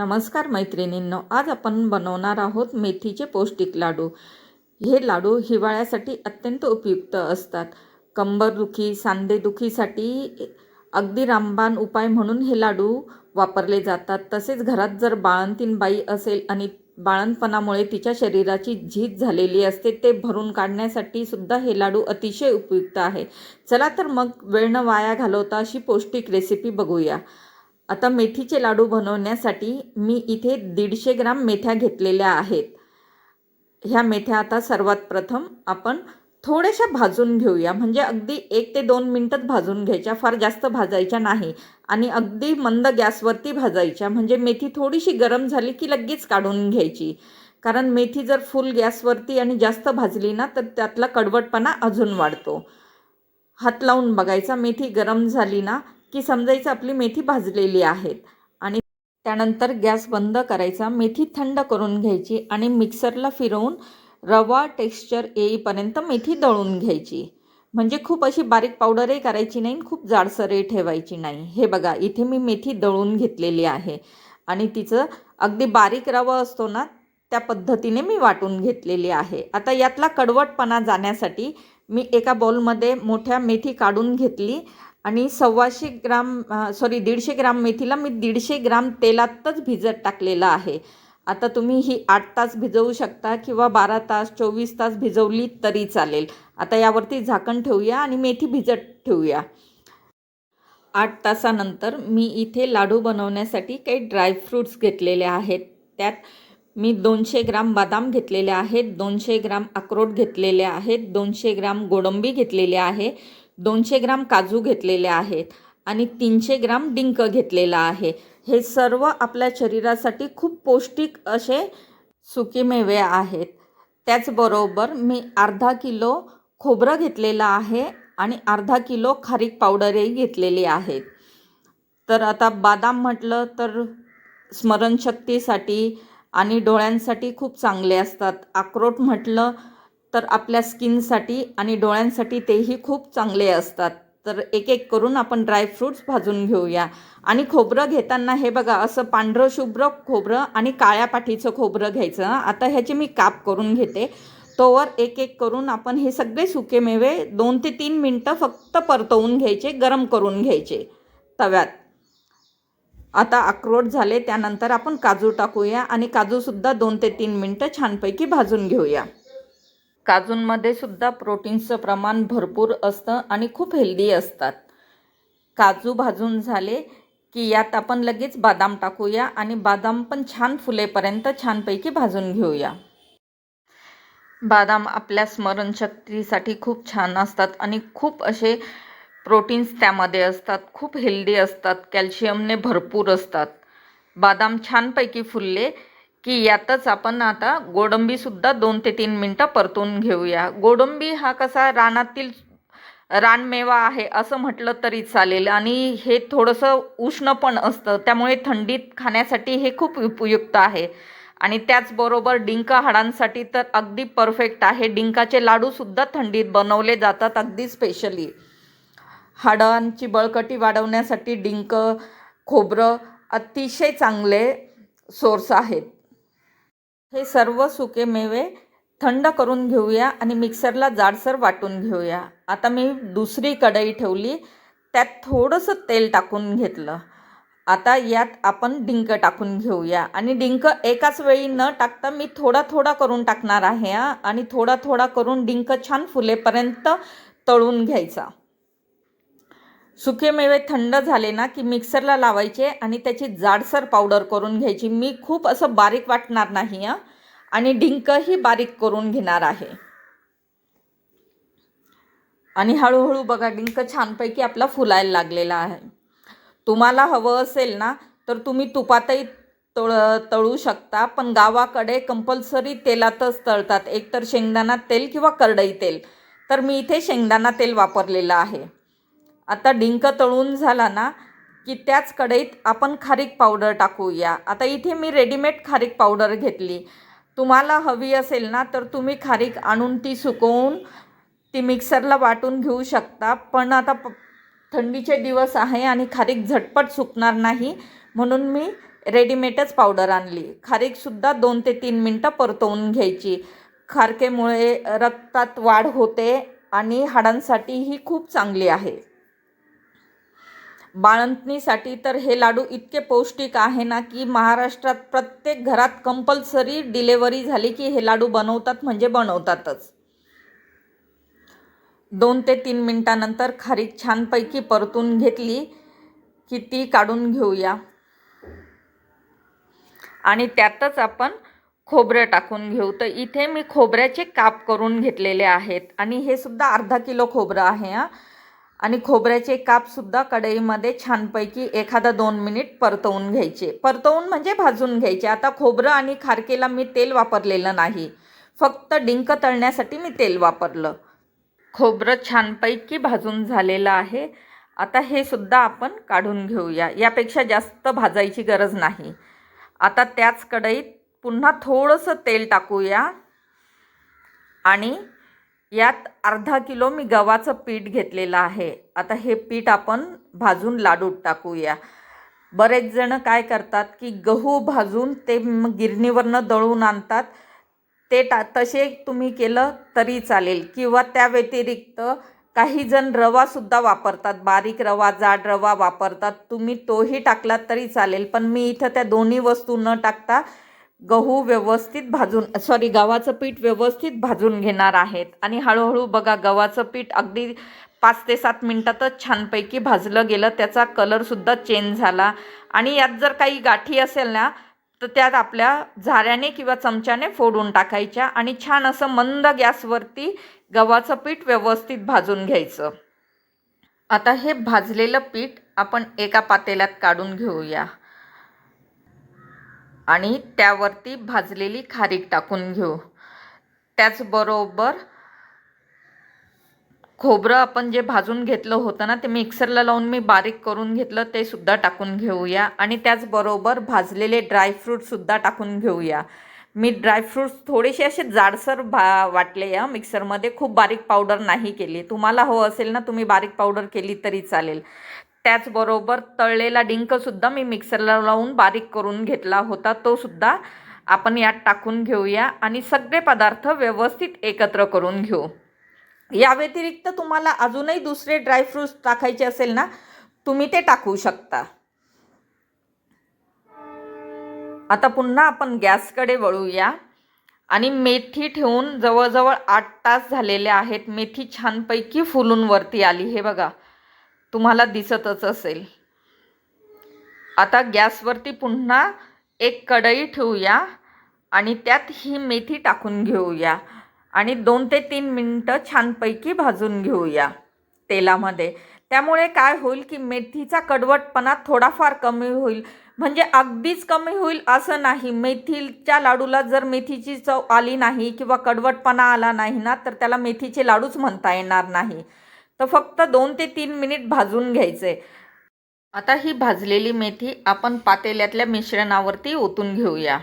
नमस्कार मैत्रिणींनो आज आपण बनवणार आहोत मेथीचे पौष्टिक लाडू. हे लाडू हिवाळ्यासाठी अत्यंत उपयुक्त असतात. कंबरदुखी सांधेदुखीसाठी अगदी रामबाण उपाय म्हणून हे लाडू वापरले जातात. तसेच घरात जर बाळंतीण बाई असेल आणि बाळंतपणामुळे तिच्या शरीराची झीज झालेली असते ते भरून काढण्यासाठी सुद्धा हे लाडू अतिशय उपयुक्त आहे. चला तर मग वेळ न वाया घालवता अशी पौष्टिक रेसिपी बघूया. आता मेथीचे लाडू बनवण्यासाठी मी इथे दीडशे ग्राम मेथ्या घेतलेल्या आहेत. ह्या मेथ्या आता सर्वात प्रथम आपण थोड्याशा भाजून घेऊया. म्हणजे अगदी एक ते दोन मिनटंच भाजून घ्यायच्या. फार जास्त भाजायच्या नाही. आणि अगदी मंद गॅसवरती भाजायच्या. म्हणजे मेथी थोडीशी गरम झाली की लगेच काढून घ्यायची. कारण मेथी जर फुल गॅसवरती आणि जास्त भाजली ना तर त्यातला कडवटपणा अजून वाढतो. हात लावून बघायचा. मेथी गरम झाली ना की समजायचं आपली मेथी भाजलेली आहेत. आणि त्यानंतर गॅस बंद करायचा. मेथी थंड करून घ्यायची आणि मिक्सरला फिरवून रवा टेक्स्चर येईपर्यंत मेथी दळून घ्यायची. म्हणजे खूप अशी बारीक पावडरही करायची नाही खूप जाडसरही ठेवायची नाही. हे बघा इथे मी मेथी दळून घेतलेली आहे. आणि तिचं अगदी बारीक रवा असतो ना त्या पद्धतीने मी वाटून घेतलेली आहे. आता यातला कडवटपणा जाण्यासाठी मी एका बॉलमध्ये मोठ्या मेथी काढून घेतली. आणि सव्वाशे ग्राम सॉरी दीडशे ग्राम मेथीला मी दीडशे ग्राम तेलातच भिजत टाकलेलं आहे. आता तुम्ही ही आठ तास भिजवू शकता किंवा बारा तास चोवीस तास भिजवली तरी चालेल. आता यावरती झाकण ठेवूया आणि मेथी भिजत ठेवूया. आठ तासानंतर मी इथे लाडू बनवण्यासाठी काही ड्रायफ्रूट्स घेतलेले आहेत. त्यात मी दोनशे ग्राम बदाम घेतलेले आहेत दोनशे ग्राम अक्रोड घेतलेले आहेत दोनशे ग्राम गोडंबी घेतलेली आहे दोनशे ग्राम काजू घेतलेले आहेत आणि तीनशे ग्राम डिंक घेतलेला आहे. हे सर्व आपल्या शरीरासाठी खूप पौष्टिक असे सुकीमेवे आहेत. त्याचबरोबर मी अर्धा किलो खोबरं घेतलेलं आहे आणि अर्धा किलो खारीक पावडरही घेतलेली आहेत. तर आता बदाम म्हटलं तर स्मरणशक्तीसाठी आणि डोळ्यांसाठी खूप चांगले असतात. अक्रोट म्हटलं तर आपल्या स्किनसाठी आणि डोळ्यांसाठी तेही खूप चांगले असतात. तर एक एक करून आपण ड्रायफ्रूट्स भाजून घेऊया. आणि खोबरं घेताना हे बघा असं पांढरं शुभ्र खोबरं आणि काळ्या पाठीचं खोबरं घ्यायचं. आता ह्याची मी काप करून घेते. तोवर एक एक करून आपण हे सगळे सुकेमेवे दोन ते तीन मिनटं फक्त परतवून घ्यायचे गरम करून घ्यायचे तव्यात. आता अक्रोड झाले त्यानंतर आपण काजू टाकूया आणि काजूसुद्धा दोन ते तीन मिनटं छानपैकी भाजून घेऊया. काजूंमध्ये सुद्धा प्रोटीन्सचं प्रमाण भरपूर असतं आणि खूप हेल्दी असतात. काजू भाजून झाले की यात आपण लगेच बदाम टाकूया आणि बदाम पण छान फुलेपर्यंत छानपैकी भाजून घेऊया. बदाम आपल्या स्मरणशक्तीसाठी खूप छान असतात आणि खूप असे प्रोटीन्स त्यामध्ये असतात खूप हेल्दी असतात कॅल्शियमने भरपूर असतात. बदाम छानपैकी फुलले की यातच आपण आता गोडंबीसुद्धा दोन ते तीन मिनटं परतून घेऊया. गोडंबी हा कसा रानातील रानमेवा आहे असं म्हटलं तरी चालेल. आणि हे थोडंसं उष्ण पण असतं त्यामुळे थंडीत खाण्यासाठी हे खूप उपयुक्त आहे. आणि त्याचबरोबर डिंक हाडांसाठी तर अगदी परफेक्ट आहे. डिंकाचे लाडूसुद्धा थंडीत बनवले जातात अगदी स्पेशली हाडांची बळकटी वाढवण्यासाठी डिंक खोबरं अतिशय चांगले सोर्स आहेत. हे सर्व सुके मेवे थंड करून घेऊया आणि मिक्सरला जाडसर वाटून घेऊया. आता मी दुसरी कढई ठेवली. त्यात थोडंसं तेल टाकून घेतलं. आता यात आपण डिंक टाकून घेऊया. आणि डिंक एकाच वेळी न टाकता मी थोडा थोडा करून टाकणार आहे आणि थोडा थोडा करून डिंक छान फुलेपर्यंत तळून घ्यायचा. सुके मेवे थंड झाले ना की मिक्सरला लावायचे आणि त्याची जाडसर पावडर करून घ्यायची. मी खूप असं बारीक वाटणार नाही हां. आणि डिंकही बारीक करून घेणार आहे. आणि हळूहळू बघा डिंक छानपैकी आपला फुलायला लागलेला आहे. तुम्हाला हवं असेल ना तर तुम्ही तुपातही तळ तळू शकता पण गावाकडे कंपल्सरी तेलातच तळतात. एकतर शेंगदाणा तेल किंवा करडई तेल. तर मी इथे शेंगदाणा तेल वापरलेलं आहे. आता डिंक तळून झाला ना की त्याच कढईत आपण खारीक पावडर टाकूया. आता इथे मी रेडीमेड खारीक पावडर घेतली. तुम्हाला हवी असेल ना तर तुम्ही खारीक आणून ती सुकवून ती मिक्सरला वाटून घेऊ शकता. पण आता प थंडीचे दिवस आहे आणि खारीक झटपट सुकणार नाही म्हणून मी रेडीमेडच पावडर आणली. खारीकसुद्धा दोन ते तीन मिनटं परतवून घ्यायची. खारकेमुळे रक्तात वाढ होते आणि हाडांसाठी ही खूप चांगली आहे. बाळंतणीसाठी तर हे लाडू इतके पौष्टिक आहे ना की महाराष्ट्रात प्रत्येक घरात कंपल्सरी डिलेवरी झाली की हे लाडू बनवतात म्हणजे बनवतातच. दोन ते तीन मिनटानंतर खारीक छानपैकी परतून घेतली की ती काढून घेऊया. आणि त्यातच आपण खोबरं टाकून घेऊ. तर इथे मी खोबऱ्याचे काप करून घेतलेले आहेत. आणि हे सुद्धा अर्धा किलो खोबरं आहे हां. आणि खोबऱ्याचे कापसुद्धा कढईमध्ये छानपैकी एखादा दोन मिनिट परतवून घ्यायचे. परतवून म्हणजे भाजून घ्यायचे. आता खोबरं आणि खारकेला मी तेल वापरलेलं नाही. फक्त डिंक तळण्यासाठी मी तेल वापरलं. खोबरं छानपैकी भाजून झालेलं आहे. आता हे सुद्धा आपण काढून घेऊया. यापेक्षा जास्त भाजायची गरज नाही. आता त्याच कढईत पुन्हा थोडंसं तेल टाकूया. आणि यात अर्धा किलो मी गव्हाचं पीठ घेतलेलं आहे. आता हे पीठ आपण भाजून लाडूत टाकूया. बरेच जण काय करतात की गहू भाजून ते मग गिरणीवरनं दळून आणतात. ते टा तसे तुम्ही केलं तरी चालेल. किंवा त्या व्यतिरिक्त काही जण रवासुद्धा वापरतात. बारीक रवा जाड रवा वापरतात. तुम्ही तोही टाकलात तरी चालेल. पण मी इथं त्या दोन्ही वस्तू न टाकता गहू व्यवस्थित भाजून सॉरी गव्हाचं पीठ व्यवस्थित भाजून घेणार आहेत. आणि हळूहळू बघा गव्हाचं पीठ अगदी पाच ते सात मिनटातच छानपैकी भाजलं गेलं त्याचा कलरसुद्धा चेंज झाला. आणि यात जर काही गाठी असेल ना तर त्यात आपल्या झाऱ्याने किंवा चमच्याने फोडून टाकायच्या आणि छान असं मंद गॅसवरती गव्हाचं पीठ व्यवस्थित भाजून घ्यायचं. आता हे भाजलेलं पीठ आपण एका पातेल्यात काढून घेऊया. आणि त्यावरती भाजलेली खारीक टाकून घेऊ. त्याचबरोबर खोबरं आपण जे भाजून घेतलं होतं ना ते मिक्सरला लावून मी बारीक करून घेतलं ते सुद्धा टाकून घेऊया. आणि त्याचबरोबर भाजलेले ड्रायफ्रूटसुद्धा टाकून घेऊया. मी ड्रायफ्रूट्स थोडेसे असे जाडसर भा वाटले या मिक्सरमध्ये. खूप बारीक पावडर नाही केली. तुम्हाला हवं असेल ना तुम्ही बारीक पावडर केली तरी चालेल. त्याचबरोबर तळलेला डिंकसुद्धा मी मिक्सरला लावून बारीक करून घेतला होता. तो सुद्धा आपण यात टाकून घेऊया आणि सगळे पदार्थ व्यवस्थित एकत्र करून घेऊ. या व्यतिरिक्त तुम्हाला अजूनही दुसरे ड्रायफ्रूट्स टाकायचे असेल ना तुम्ही ते टाकू शकता. आता पुन्हा आपण गॅसकडे वळूया. आणि मेथी ठेवून जवळजवळ आठ तास झालेले आहेत. मेथी छानपैकी फुलून वरती आली. हे बघा तुम्हाला दिसतच असेल. आता गॅसवरती पुन्हा एक कढई ठेवूया आणि त्यात ही मेथी टाकून घेऊया आणि दोन ते तीन मिनटं छानपैकी भाजून घेऊया तेलामध्ये. त्यामुळे काय होईल की मेथीचा कडवटपणा थोडाफार कमी होईल. म्हणजे अगदीच कमी होईल असं नाही. मेथीच्या लाडूला जर मेथीची चव आली नाही किंवा कडवटपणा आला नाही ना तर त्याला मेथीचे लाडूच म्हणता येणार नाही. तर फक्त दोन ते तीन मिनिट भाजून घ्यायचे. आता ही भाजलेली मेथी आपण पातेल्यातल्या मिश्रणावरती ओतून घेऊया.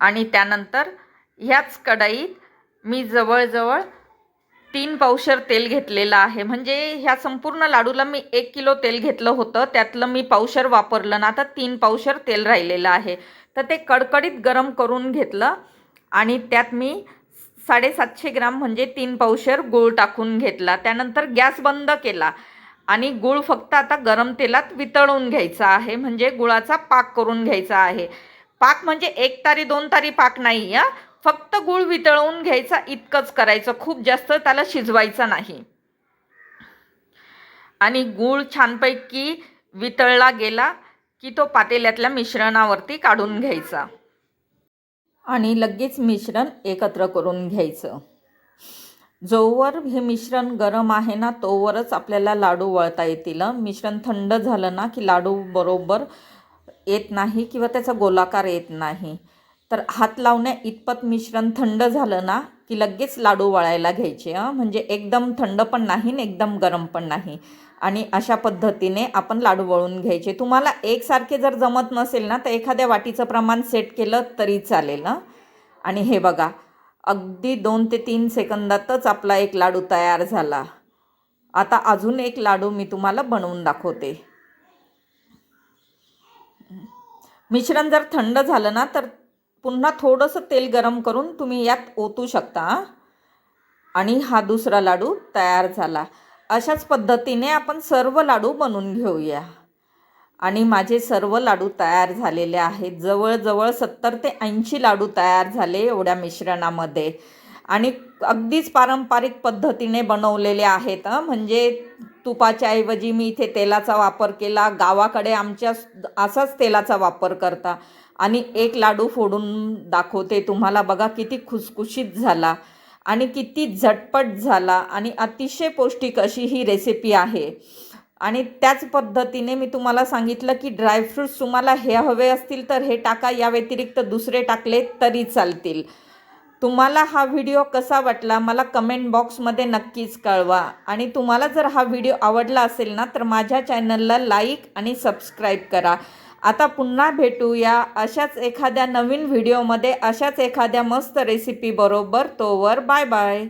आणि त्यानंतर ह्याच कढईत मी जवळजवळ तीन पावशर तेल घेतलेलं आहे. म्हणजे ह्या संपूर्ण लाडूला मी एक किलो तेल घेतलं होतं. त्यातलं मी पावशर वापरलं ना आता तीन पावशर तेल राहिलेलं आहे. तर ते कडकडीत गरम करून घेतलं. आणि त्यात मी साडेसातशे ग्राम म्हणजे तीन पावशर गूळ टाकून घेतला. त्यानंतर गॅस बंद केला. आणि गूळ फक्त आता गरम तेलात वितळून घ्यायचा आहे. म्हणजे गुळाचा पाक करून घ्यायचा आहे. पाक म्हणजे एक तारी दोन तारी पाक नाही या फक्त गूळ वितळवून घ्यायचा इतकंच करायचं. खूप जास्त त्याला शिजवायचं नाही. आणि गूळ छानपैकी वितळला गेला की तो पातेल्यातल्या मिश्रणावरती काढून घ्यायचा. आणि लगेच मिश्रण एकत्र करून घ्यायचं. जोवर हे मिश्रण गरम आहे ना तोवरच आपल्याला लाडू वळता येतील. मिश्रण थंड झालं ना की लाडू बरोबर येत नाही किंवा त्याचा गोलाकार येत नाही. तर हात लावण्या इतपत मिश्रण थंड झालं ना की लगेच लाडू वळायला घ्यायचे म्हणजे एकदम थंड पण नाही आणि एकदम गरम पण नाही. आणि अशा पद्धतीने आपण लाडू वळून घ्यायचे. तुम्हाला एकसारखे जर जमत नसेल ना तर एखाद्या वाटीचं प्रमाण सेट केलं तरी चालेल ना आणि हे बघा अगदी दोन ते तीन सेकंदातच आपला एक लाडू तयार झाला. आता अजून एक लाडू मी तुम्हाला बनवून दाखवते. मिश्रण जर थंड झालं ना तर पुन्हा थोडंसं तेल गरम करून तुम्ही यात ओतू शकता. आणि हा दुसरा लाडू तयार झाला. अशाच पद्धतीने आपण सर्व लाडू बनवून घेऊया. आणि माझे सर्व लाडू तयार झालेले आहेत. जवळजवळ सत्तर ते ऐंशी लाडू तयार झाले एवढ्या मिश्रणामध्ये. आणि अगदीच पारंपरिक पद्धतीने बनवलेले आहेत म्हणजे तुपाच्या ऐवजी मी इथे तेलाचा वापर केला गावाकडे आमच्या असाच तेलाचा वापर करता. आणि एक लाडू फोडून दाखवते तुम्हाला बघा किती खुसखुशीत झाला आणि किती झटपट झाला आणि अतिशय पौष्टिक अशी ही रेसिपी आहे. आणि त्याच पद्धतीने मी तुम्हाला सांगितलं की ड्रायफ्रूट्स तुम्हाला हे हवे असतील तर हे टाका या व्यतिरिक्त दुसरे टाकले तरी चालतील. तुम्हाला हा व्हिडिओ कसा वाटला मला कमेंट बॉक्समध्ये नक्कीच कळवा. आणि तुम्हाला जर हा व्हिडिओ आवडला असेल ना तर माझ्या चॅनलला लाईक आणि सबस्क्राईब करा. आता पुन्हा भेटूया अशाच एखाद्या नवीन व्हिडिओमध्ये अशाच एखाद्या मस्त रेसिपी बरोबर. तोवर बाय बाय